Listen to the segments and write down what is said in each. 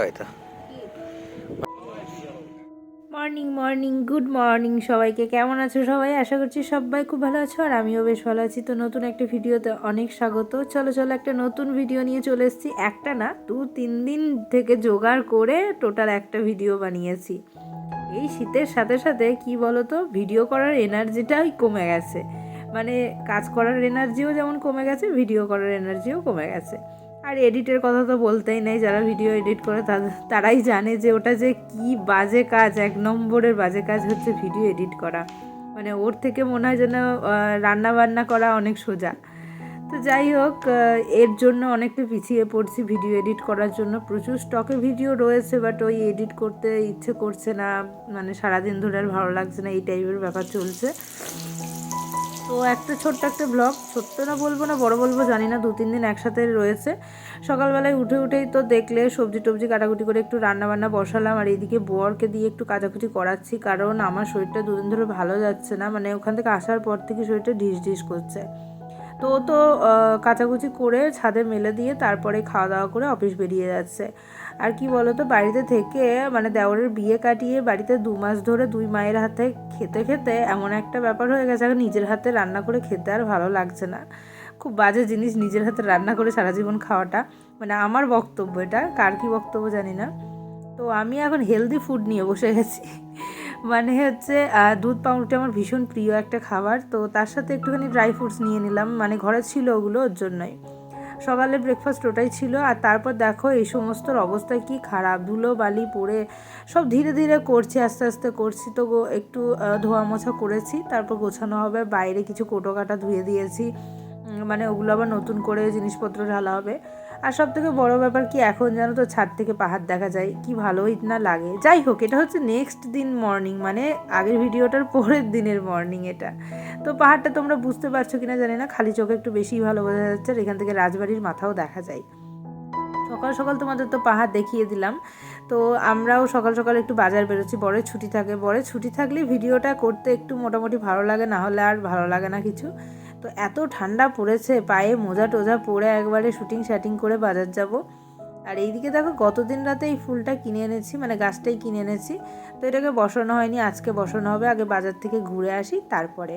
হয়তো morning morning good morning সবাইকে। কেমন আছো সবাই? আশা করছি সবাই খুব ভালো আছো আর আমিও বেশ ভালো আছি। তো নতুন একটা ভিডিওতে অনেক স্বাগত। চলো চলো একটা নতুন ভিডিও নিয়ে চলে এসেছি। একটা না, দু, তিন দিন থেকে জোগাড় করে টোটাল একটা ভিডিও বানিয়েছি। এই শীতের সাথে সাথে কি বলো তো ভিডিও করার এনার্জিটাই কমে গেছে। মানে কাজ করার এনার্জিও যেমন কমে গেছে ভিডিও করার এনার্জিও কমে গেছে। আর এডিটের কথা তো বলতেই নেই, যারা ভিডিও এডিট করে তারাই জানে যে ওটা যে কি বাজে কাজ, এক নম্বরের বাজে কাজ হচ্ছে ভিডিও এডিট করা। মানে ওর থেকে মনে হয় যেন রান্না বান্না করা অনেক সোজা। তো যাই হোক এর জন্য অনেকটা পিছিয়ে পড়ছি ভিডিও এডিট করার জন্য। প্রচুর স্টকে ভিডিও রয়েছে বাট ওই এডিট করতে ইচ্ছে করছে না। মানে সারাদিন ধরে আর ভালো লাগছে না, এই টাইপের ব্যাপার চলছে। তো একটা ছোট্ট একটা ব্লগ। ছোট্ট না বলব না, বড় বলব জানি না, দু তিন দিন একসাথে রয়েছে। সকালবেলায় উঠে উঠেই তো দেখলে সবজি টবজি কাটাকুটি করে একটু রান্না বান্না বসালাম আর এইদিকে বরকে দিয়ে একটু কাটাকুটি করাচ্ছি কারণ আমার শরীরটা দুদিন ধরে ভালো যাচ্ছে না। মানে ওখান থেকে আসার পর থেকে শরীরটা ঢিস ঢিস করছে। তো ও তো কাচাকুচি করে ছাদে মেলে দিয়ে তারপরে খাওয়া দাওয়া করে অফিস বেরিয়ে যাচ্ছে। আর কি বলতো, বাড়িতে থেকে মানে দেওরের বিয়ে কাটিয়ে বাড়িতে দু মাস ধরে দুই মায়ের হাতে খেতে খেতে এমন একটা ব্যাপার হয়ে গেছে এখন নিজের হাতে রান্না করে খেতে আর ভালো লাগছে না। খুব বাজে জিনিস নিজের হাতে রান্না করে সারা জীবন খাওয়াটা। মানে আমার বক্তব্য এটা, কার কি বক্তব্য জানি না। তো আমি এখন হেলদি ফুড নিয়ে বসে গেছি। মানে হচ্ছে দুধ পাউরুটি আমার ভীষণ প্রিয় একটা খাবার, তো তার সাথে একটুখানি ড্রাই ফ্রুটস নিয়ে নিলাম। মানে ঘরে ছিল ওগুলো ওর জন্যই। সকালে ব্রেকফাস্ট ওটাই ছিল। আর তারপর দেখো, এই সমস্তর অবস্থা কি খারাপ। ধুলো বালি পড়ে সব ধীরে ধীরে করছি, আস্তে আস্তে করছি। তো একটু ধোয়া মোছা করেছি। তারপর গোছানো হবে, বাইরে কিছু কোটো কাটা ধুয়ে দিয়েছি। মানে ওগুলো আবার নতুন করে জিনিসপত্র ঢালা হবে। আর সব থেকে বড় ব্যাপার কি এখন জানো তো ছাদ থেকে পাহাড় দেখা যায়? কি ভালোই না লাগে। যাই হোক, এটা হচ্ছে নেক্সট দিন মর্নিং মানে আগের ভিডিওটার পরের দিনের মর্নিং এটা। তো পাহাড়টা তোমরা বুঝতে পারছ কিনা জানি না, খালি চোখে একটু বেশি ভালো বোঝা যাচ্ছে আর এখান থেকে রাজবাড়ির মাথাও দেখা যায়। সকাল সকাল তোমাদের তো পাহাড় দেখিয়ে দিলাম। তো আমরাও সকাল সকাল একটু বাজার বেরোচ্ছি বড়ের ছুটি থাকে। বড়ের ছুটি থাকলে ভিডিওটা করতে একটু মোটামুটি ভালো লাগে, না হলে আর ভালো লাগে না কিছু। তো এত ঠান্ডা পড়েছে, পায়ে মোজা টোজা পরে একবারে শুটিং শ্যাটিং করে বাজার যাব। আর এইদিকে দেখো গতদিন রাতে এই ফুলটা কিনে এনেছি মানে গাছটাই কিনে এনেছি। তো এটাকে বসানো হয়নি, আজকে বসানো হবে, আগে বাজার থেকে ঘুরে আসি তারপরে।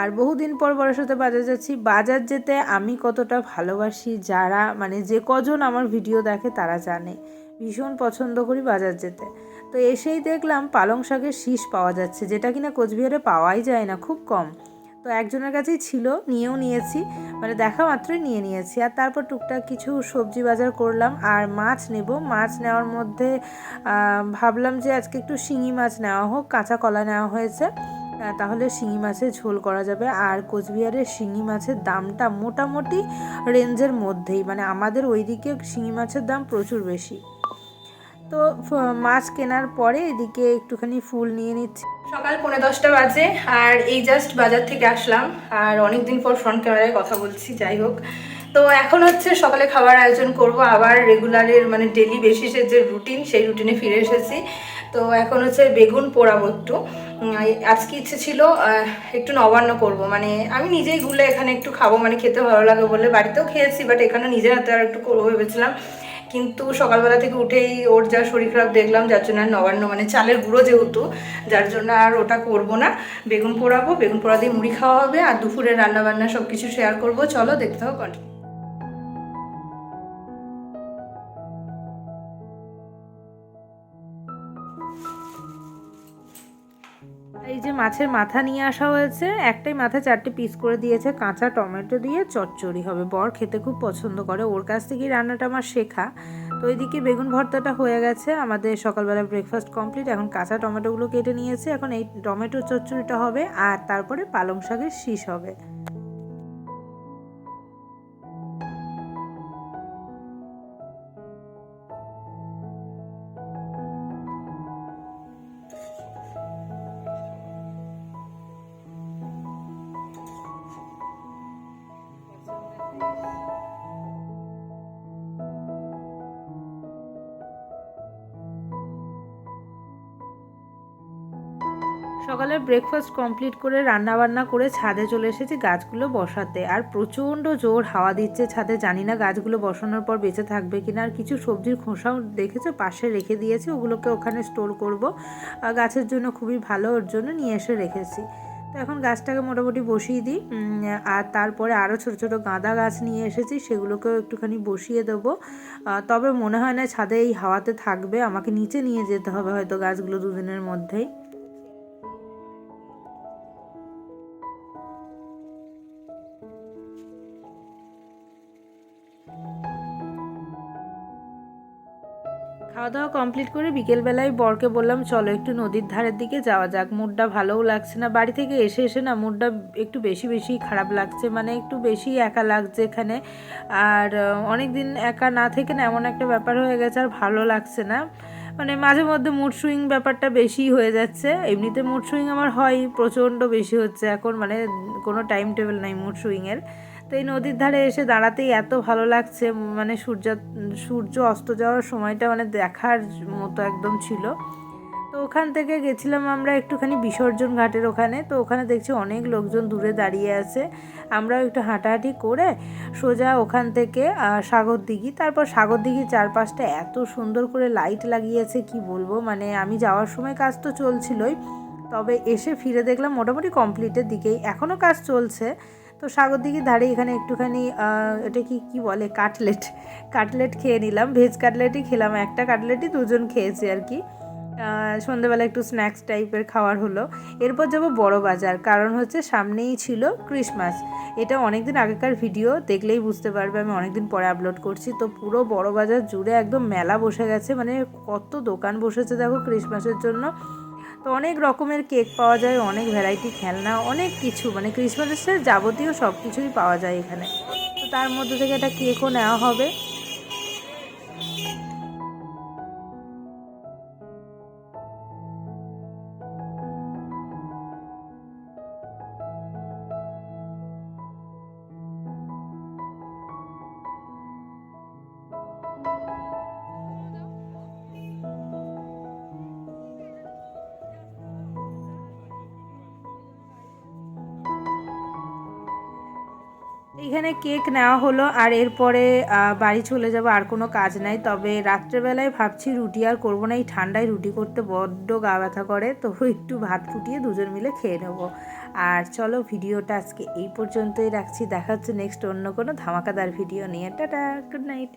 আর বহুদিন পর বড়ের সাথে বাজার যাচ্ছি। বাজার যেতে আমি কতটা ভালোবাসি, যারা মানে যে কজন আমার ভিডিও দেখে তারা জানে। ভীষণ পছন্দ করি বাজার যেতে। তো এসেই দেখলাম পালং শাকের শীষ পাওয়া যাচ্ছে, যেটা কিনা কোচবিহারে পাওয়াই যায় না, খুব কম। তো একজনের কাছেই ছিল, নিয়েও নিয়েছি মানে দেখা মাত্রই নিয়ে নিয়েছি। আর তারপর টুকটাক কিছু সবজি বাজার করলাম, আর মাছ নেব। মাছ নেওয়ার মধ্যে ভাবলাম যে আজকে একটু শিঙি মাছ নেওয়া হোক, কাঁচা কলা নেওয়া হয়েছে। তাহলে শিঙি মাছের ঝোল করা যাবে। আর কোচবিহারের শিঙি মাছের দামটা মোটামুটি রেঞ্জের মধ্যেই মানে আমাদের ওইদিকে শিঙি মাছের দাম প্রচুর বেশি। তো মাছ কেনার পরে এদিকে একটুখানি ফুল নিয়ে নিচ্ছি। সকাল পৌনে দশটা বাজে, আর এই জাস্ট বাজার থেকে আসলাম, আর অনেক দিন পর ফ্রন্ট ক্যামেরায় কথা বলছি, যাই হোক। তো এখন হচ্ছে সকালে খাবার আয়োজন করব, আবার রেগুলারের মানে ডেলি বেসিসের যে রুটিন সেই রুটিনে ফিরে এসেছি। তো এখন হচ্ছে বেগুন পোড়াবো একটু। আজকে ইচ্ছে ছিল একটু নবান্ন করব। মানে আমি নিজেই গুলে এখানে একটু খাব মানে খেতে ভালো লাগে বলে বাড়িতেও খেয়েছি বাট এখানে নিজের হাতে আর একটু করব ভেবেছিলাম। কিন্তু সকালবেলা থেকে উঠেই ওর যা শরীর খারাপ দেখলাম, যার জন্য আর নবান্ন মানে চালের গুঁড়ো যেহেতু, যার জন্য আর ওটা করব না। বেগুন পোড়াবো, বেগুন পোড়া দিয়ে মুড়ি খাওয়া হবে, আর দুপুরে রান্নাবান্না সব কিছু শেয়ার করব। চলো, দেখতে হবে কন্টিনিউ মাছের মাথা নিয়ে আসা হয়েছে। একটাই মাথা চারটে পিস করে দিয়েছে কাঁচা টমেটো দিয়ে চচ্চড়ি হবে। বর খেতে খুব পছন্দ করে। ওর কাছ থেকেই রান্নাটা আমার শেখা। তো ওইদিকে বেগুন ভর্তাটা হয়ে গেছে। আমাদের সকালবেলা ব্রেকফাস্ট কমপ্লিট এখন কাঁচা টমেটোগুলো কেটে নিয়েছে। এখন এই টমেটো চচ্চড়িটা হবে আর তারপরে পালং শাকের শীষ হবে। সকালে ব্রেকফাস্ট কমপ্লিট করে রান্না বান্না করে ছাদে চলে এসেছি গাছগুলো বসাতে। আর প্রচণ্ড জোর হাওয়া দিচ্ছে ছাদে, জানি না গাছগুলো বসানোর পর বেঁচে থাকবে কিনা। আর কিছু সবজির খোসাও দেখেছ? পাশে রেখে দিয়েছি, ওগুলোকে ওখানে স্টোর করব। গাছের জন্য খুবই ভালো, ওর জন্য নিয়ে এসে রেখেছি। তো এখন গাছটাকে মোটামুটি বসিয়ে দিই। আর তারপরে আরও ছোটো ছোটো গাঁদা গাছ নিয়ে এসেছি, সেগুলোকেও একটুখানি বসিয়ে দেবো। তবে মনে হয় না ছাদে এই হাওয়াতে থাকবে। আমাকে নিচে নিয়ে যেতে হবে হয়তো গাছগুলো দুদিনের মধ্যেই। খাওয়া দাওয়া কমপ্লিট করে বিকেলবেলায় বরকে বললাম, চলো একটু নদীর ধারের দিকে যাওয়া যাক। মুডটা ভালোও লাগছে না। বাড়ি থেকে এসে এসে না মুডটা একটু বেশি বেশি খারাপ লাগছে। মানে একটু বেশি একা লাগছে এখানে। আর অনেক দিন একা না থেকে না এমন একটা ব্যাপার হয়ে গেছে, আর ভালো লাগছে না। মানে মাঝে মধ্যে মুড সুইং ব্যাপারটা বেশি হয়ে যাচ্ছে। এমনিতে মুড সুইং আমার হয়, প্রচণ্ড বেশি হচ্ছে এখন। মানে কোনো টাইম টেবিল নাই মুড সুইংয়ের তো এই নদীর ধারে এসে দাঁড়াতেই এত ভালো লাগছে মানে সূর্য সূর্য অস্ত যাওয়ার সময়টা মানে দেখার মতো একদম ছিল। তো ওখান থেকে গেছিলাম আমরা একটুখানি বিসর্জন ঘাটের ওখানে, তো ওখানে দেখছি অনেক লোকজন দূরে দাঁড়িয়ে আছে। আমরাও একটু হাঁটাহাঁটি করে সোজা ওখান থেকে সাগর দিঘি তারপর সাগর দিঘির চারপাশটা এত সুন্দর করে লাইট লাগিয়েছে, কি বলব? মানে আমি যাওয়ার সময় কাজ তো চলছিলই, তবে এসে ফিরে দেখলাম মোটামুটি কমপ্লিটের দিকেই। এখনও কাজ চলছে তো সাগর দিঘির ধারে এখানে একটুখানি এটা কি কি বলে, কাটলেট। কাটলেট খেয়ে নিলাম, ভেজ কাটলেটই খেলাম, একটা কাটলেটই দুজন খেয়েছি আর কি। সন্ধ্যেবেলা একটু স্ন্যাক্স টাইপের খাওয়ার হলো। এরপর যাব বড় বাজার, কারণ হচ্ছে সামনেই ছিল ক্রিসমাস। এটা অনেক দিন আগেকার ভিডিও, দেখলেই বুঝতে পারবে, আমি অনেকদিন পরে আপলোড করছি। তো পুরো বড় বাজার জুড়ে একদম মেলা বসে গেছে মানে কত দোকান বসেছে দেখো ক্রিসমাসের জন্য। তো অনেক রকমের কেক পাওয়া যায়, অনেক ভ্যারাইটি খেলনা, অনেক কিছু। মানে ক্রিসমাসের যাবতীয় সব কিছুই পাওয়া যায় এখানে। তো তার মধ্যে থেকে একটা কেকও নেওয়া হবে। এইখানে কেক নেওয়া হলো আর এরপরে বাড়ি চলে যাব, আর কোনো কাজ নাই। তবে রাত্রেবেলায় ভাবছি রুটি আর করব না, এই ঠান্ডায় রুটি করতে বড্ড গা ব্যথা করে, তো একটু ভাত ফুটিয়ে দুজন মিলে খেয়ে নেব। আর চলো ভিডিওটা আজকে এই পর্যন্তই রাখছি, দেখা হচ্ছে নেক্সট অন্য কোনো ধামাকাদার ভিডিও নিয়ে। Tata good night